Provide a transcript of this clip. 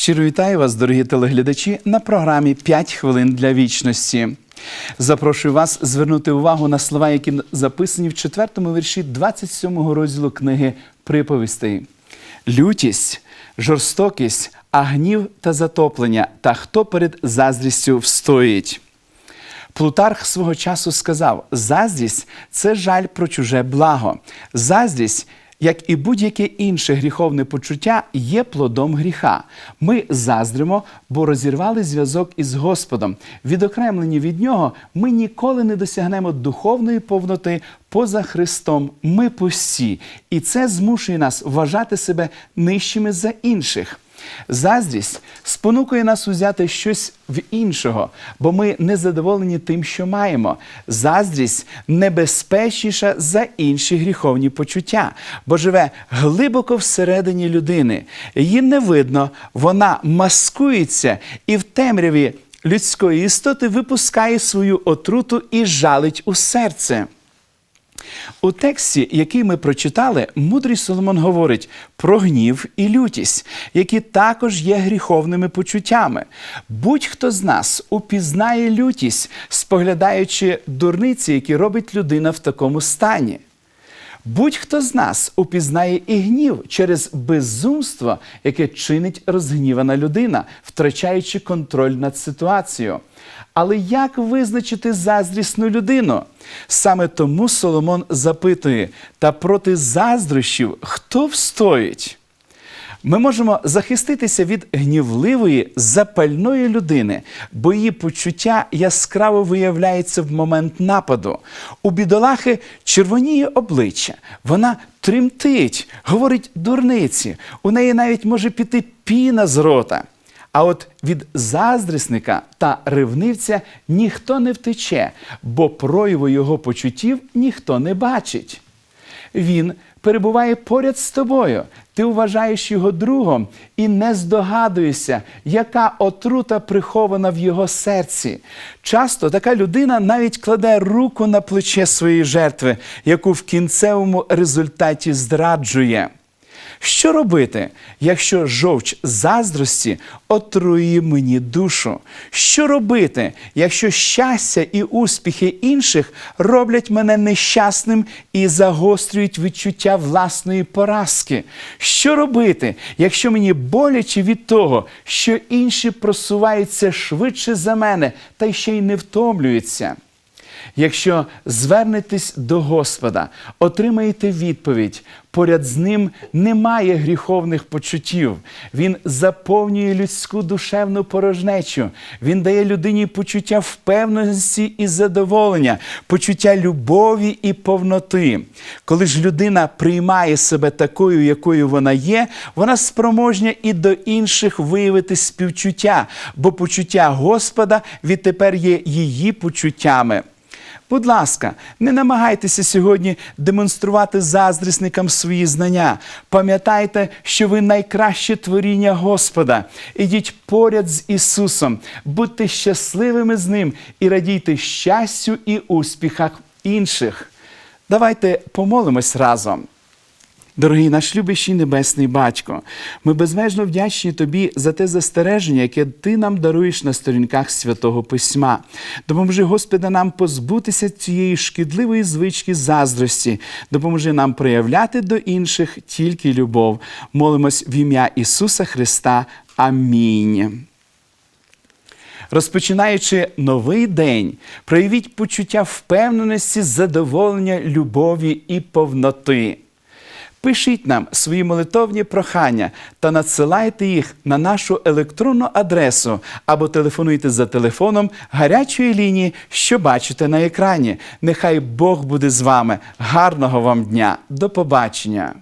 Щиро вітаю вас, дорогі телеглядачі, на програмі «5 хвилин для вічності. Запрошую вас звернути увагу на слова, які записані в четвертому вірші 27-го розділу книги Приповістей. Лютість, жорстокість, а гнів та затоплення, та хто перед заздрістю встоїть. Плутарх свого часу сказав: заздрість це жаль про чуже благо. Заздрість, як і будь-яке інше гріховне почуття, є плодом гріха. Ми заздримо, бо розірвали зв'язок із Господом. Відокремлені від нього, ми ніколи не досягнемо духовної повноти поза Христом. Ми пусті, і це змушує нас вважати себе нижчими за інших. Заздрість спонукує нас узяти щось в іншого, бо ми не задоволені тим, що маємо. Заздрість небезпечніша за інші гріховні почуття, бо живе глибоко всередині людини. Її не видно, вона маскується і в темряві людської істоти випускає свою отруту і жалить у серце. У тексті, який ми прочитали, мудрий Соломон говорить про гнів і лютість, які також є гріховними почуттями. Будь-хто з нас упізнає лютість, споглядаючи дурниці, які робить людина в такому стані. Будь-хто з нас упізнає і гнів через безумство, яке чинить розгнівана людина, втрачаючи контроль над ситуацією. Але як визначити заздрісну людину? Саме тому Соломон запитує: та проти заздрощів хто встоїть? Ми можемо захиститися від гнівливої, запальної людини, бо її почуття яскраво виявляється в момент нападу. У бідолахи червоніє обличчя, вона тремтить, говорить дурниці, у неї навіть може піти піна з рота. А от від заздрісника та ревнивця ніхто не втече, бо прояву його почуттів ніхто не бачить. Він перебуває поряд з тобою. Ти вважаєш його другом і не здогадуєшся, яка отрута прихована в його серці. Часто така людина навіть кладе руку на плече своєї жертви, яку в кінцевому результаті зраджує. Що робити, якщо жовч заздрості отруює мені душу? Що робити, якщо щастя і успіхи інших роблять мене нещасним і загострюють відчуття власної поразки? Що робити, якщо мені боляче від того, що інші просуваються швидше за мене та ще й не втомлюються? Якщо звернетесь до Господа, отримаєте відповідь. Поряд з ним немає гріховних почуттів. Він заповнює людську душевну порожнечу. Він дає людині почуття впевненості і задоволення, почуття любові і повноти. Коли ж людина приймає себе такою, якою вона є, вона спроможня і до інших виявити співчуття, бо почуття Господа відтепер є її почуттями. Будь ласка, не намагайтеся сьогодні демонструвати заздрісникам свої знання. Пам'ятайте, що ви найкраще творіння Господа. Ідіть поряд з Ісусом, будьте щасливими з Ним і радійте щастю і успіхах інших. Давайте помолимось разом. Дорогий наш любящий небесний батько, ми безмежно вдячні тобі за те застереження, яке ти нам даруєш на сторінках святого письма. Допоможи, Господи, нам позбутися цієї шкідливої звички заздрості, допоможи нам проявляти до інших тільки любов. Молимось в ім'я Ісуса Христа. Амінь. Розпочинаючи новий день, проявіть почуття впевненості, задоволення, любові і повноти. Пишіть нам свої молитовні прохання та надсилайте їх на нашу електронну адресу або телефонуйте за телефоном гарячої лінії, що бачите на екрані. Нехай Бог буде з вами. Гарного вам дня! До побачення!